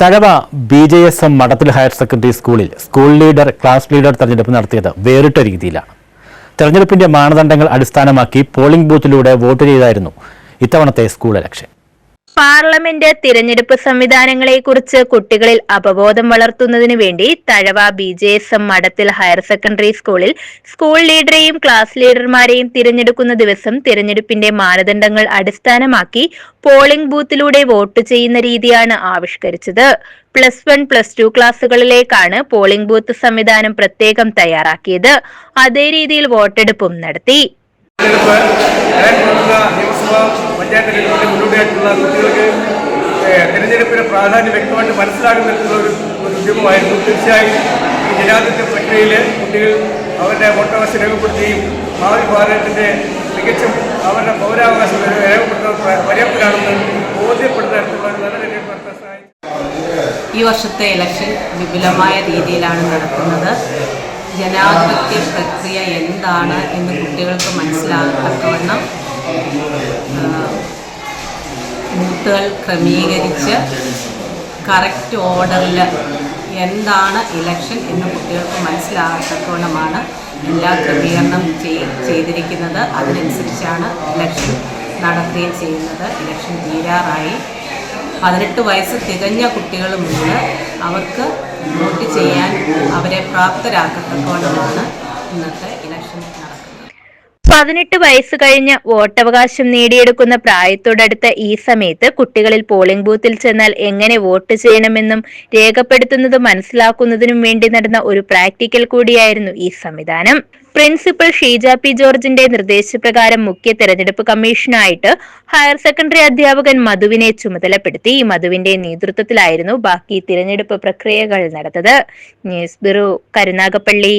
Thazhava B J S M Madathil higher secondary സ്കൂളിൽ school leader class leader തെരഞ്ഞെടുപ്പ് നടത്തിയത് വേറിട്ട രീതിയിലാണ് തെരഞ്ഞെടുപ്പിന്റെ മാനദണ്ഡങ്ങൾ അടിസ്ഥാനമാക്കി പോളിംഗ് ബൂത്തിലൂടെ വോട്ട് ചെയ്തായിരുന്നു ഇത്തവണത്തെ സ്കൂൾ ഇലക്ഷൻ പാർലമെന്റ് തിരഞ്ഞെടുപ്പ് സംവിധാനങ്ങളെക്കുറിച്ച് കുട്ടികളിൽ അവബോധം വളർത്തുന്നതിനു വേണ്ടി Thazhava B J S M Madathil higher secondary സ്കൂളിൽ സ്കൂൾ ലീഡറെയും ക്ലാസ് ലീഡർമാരെയും തിരഞ്ഞെടുക്കുന്ന ദിവസം തിരഞ്ഞെടുപ്പിന്റെ മാനദണ്ഡങ്ങൾ അടിസ്ഥാനമാക്കി പോളിംഗ് ബൂത്തിലൂടെ വോട്ട് ചെയ്യുന്ന രീതിയാണ് ആവിഷ്കരിച്ചത്. പ്ലസ് വൺ പ്ലസ് ടു ക്ലാസ്സുകളിലേക്കാണ് പോളിംഗ് ബൂത്ത് സംവിധാനം പ്രത്യേകം തയ്യാറാക്കിയത്. അതേ രീതിയിൽ വോട്ടെടുപ്പും നടത്തി. തെരഞ്ഞെടുപ്പിന് മുന്നോടിയായിട്ടുള്ള കുട്ടികൾക്ക് ഏഹ്, തെരഞ്ഞെടുപ്പിന്റെ പ്രാധാന്യം വ്യക്തമായിട്ട് മനസ്സിലാക്കുന്ന ഒരു ഉദ്യമമായിരുന്നു. തീർച്ചയായും ഈ ജനാധിപത്യ പ്രക്രിയയിൽ കുട്ടികൾ അവരുടെ വോട്ടവകാശം രേഖപ്പെടുത്തുകയും ഭാവി ഭാരതത്തിന്റെ മികച്ചും അവരുടെ പൗരാവകാശം രേഖപ്പെടുത്തുന്ന പര്യാപ്തരാണെന്ന് ഈ വർഷത്തെ ഇലക്ഷൻ വിപുലമായ രീതിയിലാണ് നടക്കുന്നത്. ജനാധിപത്യ പ്രക്രിയ എന്താണ് എന്ന് കുട്ടികൾക്ക് മനസ്സിലാക്കത്തക്കവണ്ണം ബൂത്തുകൾ ക്രമീകരിച്ച് കറക്റ്റ് ഓർഡറിൽ എന്താണ് ഇലക്ഷൻ എന്ന് കുട്ടികൾക്ക് മനസ്സിലാകത്തക്കവണ്ണമാണ് എല്ലാ ക്രമീകരണം ചെയ്- ചെയ്തിരിക്കുന്നത്. അതിനനുസരിച്ചാണ് ഇലക്ഷൻ നടത്തുകയും ചെയ്യുന്നത്. ഇലക്ഷൻ തീരാറായി. പതിനെട്ട് വയസ്സ് തികഞ്ഞ കുട്ടികളുമുണ്ട്. അവർക്ക് വോട്ട് ചെയ്യാൻ അവരെ പ്രാപ്തരാക്കത്തോളമാണ് ഇന്നത്തെ പതിനെട്ട് വയസ്സ് കഴിഞ്ഞ് വോട്ടവകാശം നേടിയെടുക്കുന്ന പ്രായത്തോടടുത്ത ഈ സമയത്ത് കുട്ടികളിൽ പോളിംഗ് ബൂത്തിൽ ചെന്നാൽ എങ്ങനെ വോട്ട് ചെയ്യണമെന്നും രേഖപ്പെടുത്തുന്നത് മനസ്സിലാക്കുന്നതിനും വേണ്ടി നടന്ന ഒരു പ്രാക്ടിക്കൽ കൂടിയായിരുന്നു ഈ സംവിധാനം. പ്രിൻസിപ്പൽ ഷീജ പി ജോർജിന്റെ നിർദ്ദേശപ്രകാരം മുഖ്യ തെരഞ്ഞെടുപ്പ് കമ്മീഷനായിട്ട് ഹയർ സെക്കൻഡറി അധ്യാപകൻ മധുവിനെ ചുമതലപ്പെടുത്തി. മധുവിന്റെ നേതൃത്വത്തിലായിരുന്നു ബാക്കി തിരഞ്ഞെടുപ്പ് പ്രക്രിയകൾ നടത്തത് ന്യൂസ് ബ്യൂറോ കരുനാഗപ്പള്ളി.